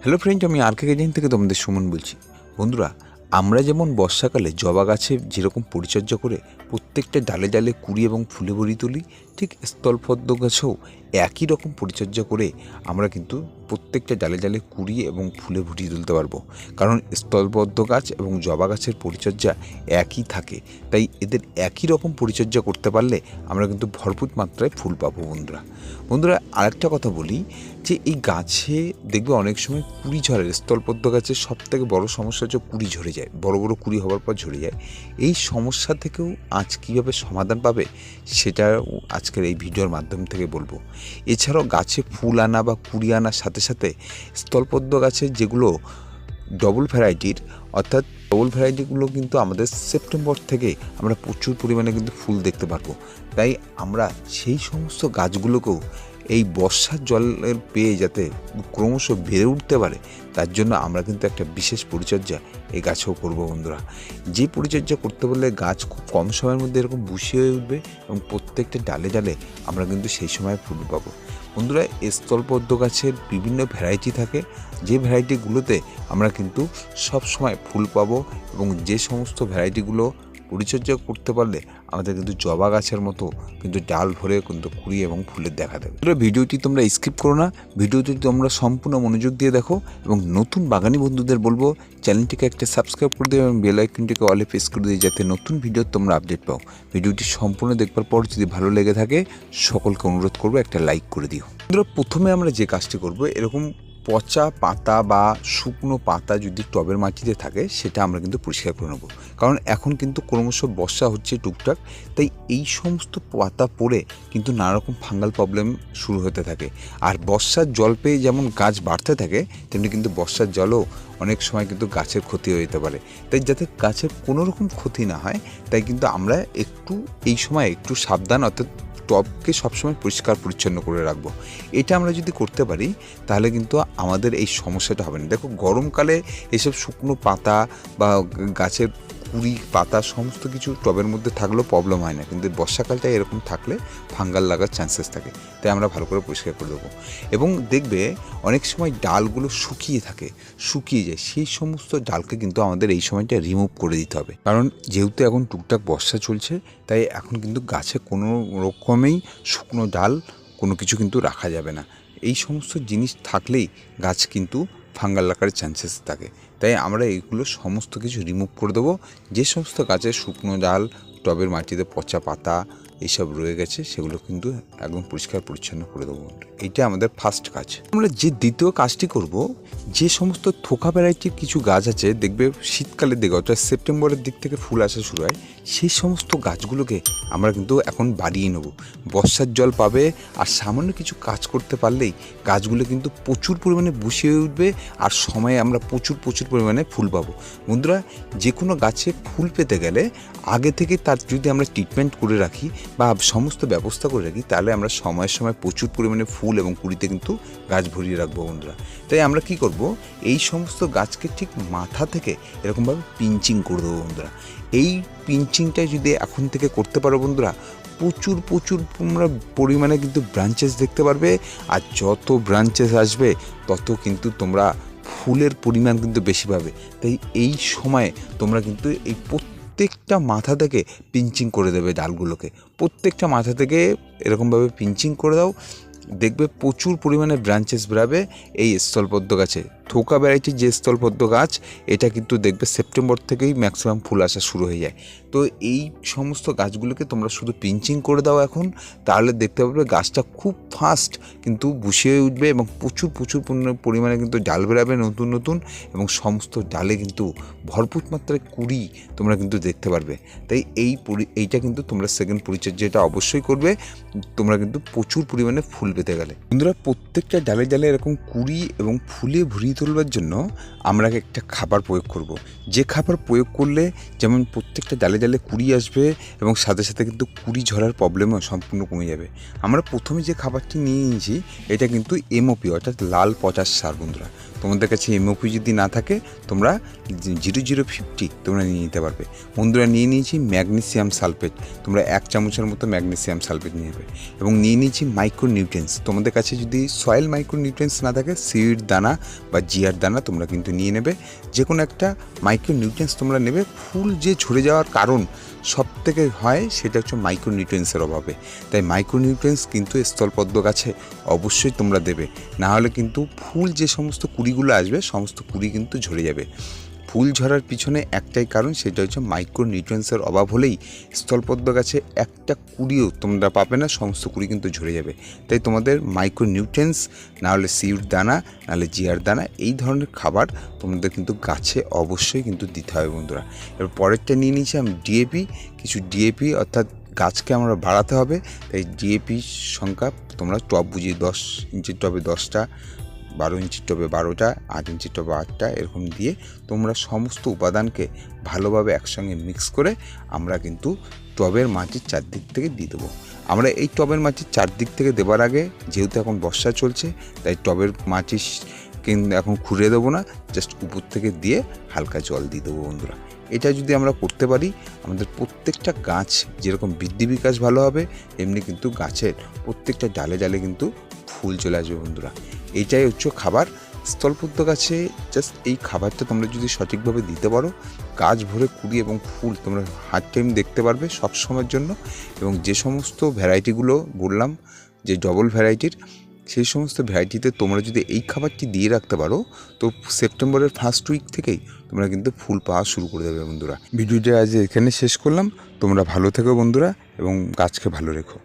Hello friend আমি আর কে থেকে তোমাদের সুমন বলছি। বন্ধুরা, আমরা যেমন বর্ষাকালে জবা গাছে যেরকম পরিচর্যা করে প্রত্যেকটা ডালে ডালে কুড়ি এবং ফুলে ভরি তুলি ঠিক স্থলপদ্ম গাছেও একই রকম পরিচর্যা করে আমরা কিন্তু প্রত্যেকটা ডালে ডালে কুড়ি এবং ফুলে ভরিয়ে তুলতে পারব। কারণ স্থলবদ্ধ গাছ এবং জবা গাছের পরিচর্যা একই থাকে। তাই এদের একই রকম পরিচর্যা করতে পারলে আমরা কিন্তু ভরপুর মাত্রায় ফুল পাবো বন্ধুরা। বন্ধুরা, আরেকটা কথা বলি যে এই গাছে দেখবে অনেক সময় কুড়ি ঝরের স্থলপদ্ম গাছের সব থেকে বড় সমস্যা হচ্ছে কুড়ি ঝরে যায়, বড় বড় কুড়ি হওয়ার পর ঝরে যায়। এই সমস্যা থেকেও আজ কীভাবে সমাধান পাবে সেটাও আজকের এই ভিডিওর মাধ্যম থেকে বলব। এছাড়াও গাছে ফুল আনা বা কুড়ি আনার সাথে সাথে স্থলপদ্ম গাছে যেগুলো ডবল ভ্যারাইটির অর্থাৎ ডবল ভ্যারাইটিগুলো কিন্তু আমাদের সেপ্টেম্বর থেকে আমরা প্রচুর পরিমাণে কিন্তু ফুল দেখতে পারব। তাই আমরা সেই সমস্ত গাছগুলোকেও এই বর্ষার জলের পেয়ে যাতে ক্রমশ বেড়ে উঠতে পারে, তার জন্য আমরা কিন্তু একটা বিশেষ পরিচর্যা এই গাছেও করব বন্ধুরা। যে পরিচর্যা করতে বললে গাছ খুব কম সময়ের মধ্যে এরকম বুশি হয়ে উঠবে এবং প্রত্যেকটা ডালে ডালে আমরা কিন্তু সেই সময় ফুল পাবো। বন্ধুরা স্থলপদ্ম গাছের বিভিন্ন ভ্যারাইটি থাকে। যে ভ্যারাইটিগুলোতে আমরা কিন্তু সব সময় ফুল পাবো এবং যে সমস্ত ভ্যারাইটিগুলো পরিচর্যা করতে পারলে আমাদের কিন্তু জবা গাছের মতো কিন্তু ডাল ভরে কিন্তু কুড়ি এবং ফুলের দেখা দেবে। ভিডিওটি তোমরা স্কিপ করো না। ভিডিওটি তোমরা সম্পূর্ণ মনোযোগ দিয়ে দেখো এবং নতুন বাগানি বন্ধুদের বলব, চ্যানেলটিকে একটা সাবস্ক্রাইব করে দিও এবং বেল আইকনটিকে অলে প্রেস করে দিই যাতে নতুন ভিডিও তোমরা আপডেট পাও। ভিডিওটি সম্পূর্ণ দেখবার পর যদি ভালো লেগে থাকে, সকলকে অনুরোধ করব একটা লাইক করে দিও। প্রথমে আমরা যে কাজটি করব, এরকম পচা পাতা বা শুকনো পাতা যদি টবের মাটিতে থাকে, সেটা আমরা কিন্তু পরিষ্কার করে নেব। কারণ এখন কিন্তু ক্রমশ বর্ষা হচ্ছে টুকটাক, তাই এই সমস্ত পাতা পড়ে কিন্তু নানারকম ফাঙ্গাল প্রবলেম শুরু হতে থাকে। আর বর্ষার জল পেয়ে যেমন গাছ বাড়তে থাকে, তেমনি কিন্তু বর্ষার জলও অনেক সময় কিন্তু গাছের ক্ষতি হয়ে যেতে পারে। তাই যাতে গাছের কোনো রকম ক্ষতি না হয়, তাই কিন্তু আমরা একটু, এই সময় একটু সাবধান, অর্থাৎ টবকে সবসময় পরিষ্কার, পরিচ্ছন্ন করে রাখব। এটা আমরা যদি করতে পারি, তাহলে কিন্তু আমাদের এই সমস্যাটা হবে না। দেখো, গরমকালে এসব শুকনো পাতা বা গাছের কুড়ি পাতা সমস্ত কিছু টবের মধ্যে থাকলেও প্রবলেম হয় না। কিন্তু বর্ষাকালটা এরকম থাকলে ফাঙ্গাল লাগার চান্সেস থাকে। তাই আমরা ভালো করে পরিষ্কার করে দেবো। এবং দেখবে অনেক সময় ডালগুলো শুকিয়ে থাকে, শুকিয়ে যায়। সেই সমস্ত ডালকে কিন্তু আমাদের এই সময়টা রিমুভ করে দিতে হবে। কারণ যেহেতু এখন টুকটাক বর্ষা চলছে, তাই এখন কিন্তু গাছে কোনো রকমেই শুকনো ডাল কোনো কিছু কিন্তু রাখা যাবে না। এই সমস্ত জিনিস থাকলেই গাছ কিন্তু ফাঙ্গাল লাগার চান্সেস থাকে। তাই আমরা এইগুলো সমস্ত কিছু রিমুভ করে দেবো। যে সমস্ত গাছের শুকনো ডাল টবের মাটিতে পচা পাতা এইসব রয়ে গেছে, সেগুলো কিন্তু একদম পরিষ্কার পরিচ্ছন্ন করে দেবো। এইটা আমাদের ফার্স্ট কাজ। আমরা যে দ্বিতীয় কাজটি করব, যে সমস্ত থোকা ভ্যারাইটির কিছু গাছ আছে, দেখবে শীতকালের দিকে অর্থাৎ সেপ্টেম্বরের দিক থেকে ফুল আসা শুরু হয়, সেই সমস্ত গাছগুলোকে আমরা কিন্তু এখন বাড়িয়ে নেব। বর্ষার জল পাবে আর সামান্য কিছু কাজ করতে পারলেই গাছগুলো কিন্তু প্রচুর পরিমাণে বসিয়ে উঠবে আর সময়ে আমরা প্রচুর প্রচুর পরিমাণে ফুল পাবো। বন্ধুরা, যে কোনো গাছে ফুল পেতে গেলে আগে থেকে তার যদি আমরা ট্রিটমেন্ট করে রাখি বা সমস্ত ব্যবস্থা করে রাখি, তাহলে আমরা সময়ের সময় প্রচুর পরিমাণে ফুল এবং কুড়িতে কিন্তু গাছ ভরিয়ে রাখব বন্ধুরা। তাই আমরা কি করব, এই সমস্ত গাছকে ঠিক মাথা থেকে এরকমভাবে পিঞ্চিং করে দেবো বন্ধুরা। এই পিঞ্চিংটাই যদি এখন থেকে করতে পারো বন্ধুরা, প্রচুর প্রচুর তোমরা পরিমাণে কিন্তু ব্রাঞ্চেস দেখতে পারবে আর যত ব্রাঞ্চেস আসবে, তত কিন্তু তোমরা ফুলের পরিমাণ কিন্তু বেশি পাবে। তাই এই সময়ে তোমরা কিন্তু এই প্রত্যেকটা মাথা থেকে পিঞ্চিং করে দেবে ডালগুলোকে। প্রত্যেকটা মাথা থেকে এরকমভাবে পিঞ্চিং করে দাও। দেখবে প্রচুর পরিমাণে ব্রাঞ্চেস বেরাবে এই স্থলপদ্ম গাছে। থোকা ভ্যারাইটির যে স্থলপদ্ম গাছ, এটা কিন্তু দেখবে সেপ্টেম্বর থেকেই ম্যাক্সিমাম ফুল আসা শুরু হয়ে যায়। তো এই সমস্ত গাছগুলোকে তোমরা শুধু পিঞ্চিং করে দাও এখন, তাহলে দেখতে পাবে গাছটা খুব ফাস্ট কিন্তু বুশিয়ে উঠবে এবং প্রচুর প্রচুর পরিমাণে- কিন্তু ডাল বেরাবে নতুন নতুন এবং সমস্ত ডালে কিন্তু ভরপুর মাত্রায় কুড়ি তোমরা কিন্তু দেখতে পারবে। তাই এই এইটা কিন্তু তোমরা সেকেন্ড পরিচর্যাটা অবশ্যই করবে, তোমরা কিন্তু প্রচুর পরিমাণে ফুল পেতে গেলে। বন্ধুরা, প্রত্যেকটা ডালে ডালে এরকম কুড়ি এবং ফুলে ভরিয়ে তোলবার জন্য আমরা একটা খাবার প্রয়োগ করব। যে খাবার প্রয়োগ করলে যেমন প্রত্যেকটা ডালে ডালে কুড়ি আসবে এবং সাথে সাথে কিন্তু কুড়ি ঝরার প্রবলেমও সম্পূর্ণ কমে যাবে আমরা প্রথমে যে খাবারটি নিয়ে নিয়েছি, এটা কিন্তু এমওপি অর্থাৎ লাল পচাশ সার বন্ধুরা তোমাদের কাছে এমওপি যদি না থাকে, তোমরা জিরো জিরো ফিফটি তোমরা নিয়ে নিতে পারবে। বন্ধুরা, নিয়ে নিয়েছি ম্যাগনেসিয়াম সালফেট। তোমরা এক চামচের মতো ম্যাগনেসিয়াম সালফেট নিয়ে নেবে। এবং নিয়ে নিয়েছি মাইক্রো নিউট্রেন্স তোমাদের কাছে যদি সয়েল মাইক্রো নিউট্রেন্স না থাকে সিড দানা বা জিয়ার দানা তোমরা কিন্তু নিয়ে নেবে। যে কোনো একটা মাইক্রো নিউট্রেন্স তোমরা নেবে। ফুল যে ঝরে যাওয়ার কারণ সব থেকে হয়, সেটা হচ্ছে মাইক্রো নিউট্রেন্সের অভাবে। তাই মাইক্রো নিউট্রেন্স কিন্তু স্থলপদ্ম গাছে অবশ্যই তোমরা দেবে। না হলে কিন্তু ফুল যে সমস্ত কুড়িগুলো আসবে, সমস্ত কুড়ি কিন্তু ঝরে যাবে। ফুল ঝরার পিছনে একটাই কারণ, সেটা হচ্ছে মাইক্রো নিউট্রেন্সের অভাব হলেই স্থলপদ্ম গাছে একটা কুড়িও তোমরা পাবে না, সমস্ত কুড়ি কিন্তু ঝরে যাবে। তাই তোমাদের মাইক্রো নিউট্রেন্স না হলে সিউড দানা, নাহলে জিয়ার দানা, এই ধরনের খাবার তোমাদের কিন্তু গাছে অবশ্যই কিন্তু দিতে হবে বন্ধুরা। এবার পরেরটা নিয়ে নিয়েছি আমি ডিএপি কিছু ডিএপি অর্থাৎ গাছকে আমরা বাড়াতে হবে। তাই ডিএপি সংখ্যা তোমরা টব বুঝিয়ে দশ ইঞ্চির টবে দশটা, বারো ইঞ্চির টবে বারোটা, আট ইঞ্চির টবে আটটা এরকম দিয়ে তোমরা সমস্ত উপাদানকে ভালোভাবে একসঙ্গে মিক্স করে আমরা কিন্তু টবের মাটির চারদিক থেকে দিয়ে দেবো। আমরা এই টবের মাটির চারদিক থেকে দেবার আগে যেহেতু এখন বর্ষা চলছে, তাই টবের মাটি কিন্তু এখন খুঁড়ে দেবো না জাস্ট উপর থেকে দিয়ে হালকা জল দিয়ে দেবো বন্ধুরা। এটা যদি আমরা করতে পারি, আমাদের প্রত্যেকটা গাছ যেরকম বৃদ্ধি বিকাশ ভালো হবে এমনি কিন্তু গাছের প্রত্যেকটা ডালে ডালে কিন্তু ফুল চলে আসবে বন্ধুরা। এইটাই হচ্ছে খাবার। স্থলপদ্ম গাছে জাস্ট এই খাবারটা তোমরা যদি সঠিকভাবে দিতে পারো, গাছ ভরে কুড়ি এবং ফুল তোমরা হার্ড টাইম দেখতে পারবে সব সময়ের জন্য। এবং যে সমস্ত ভ্যারাইটিগুলো বললাম, যে ডবল ভ্যারাইটির সেই সমস্ত ভ্যারাইটিতে তোমরা যদি এই খাবারটি দিয়ে রাখতে পারো, তো সেপ্টেম্বরের ফার্স্ট উইক থেকেই তোমরা কিন্তু ফুল পাওয়া শুরু করে দেবে বন্ধুরা। ভিডিওটা আজ এখানে শেষ করলাম। তোমরা ভালো থেকো বন্ধুরা এবং গাছকে ভালো রেখো।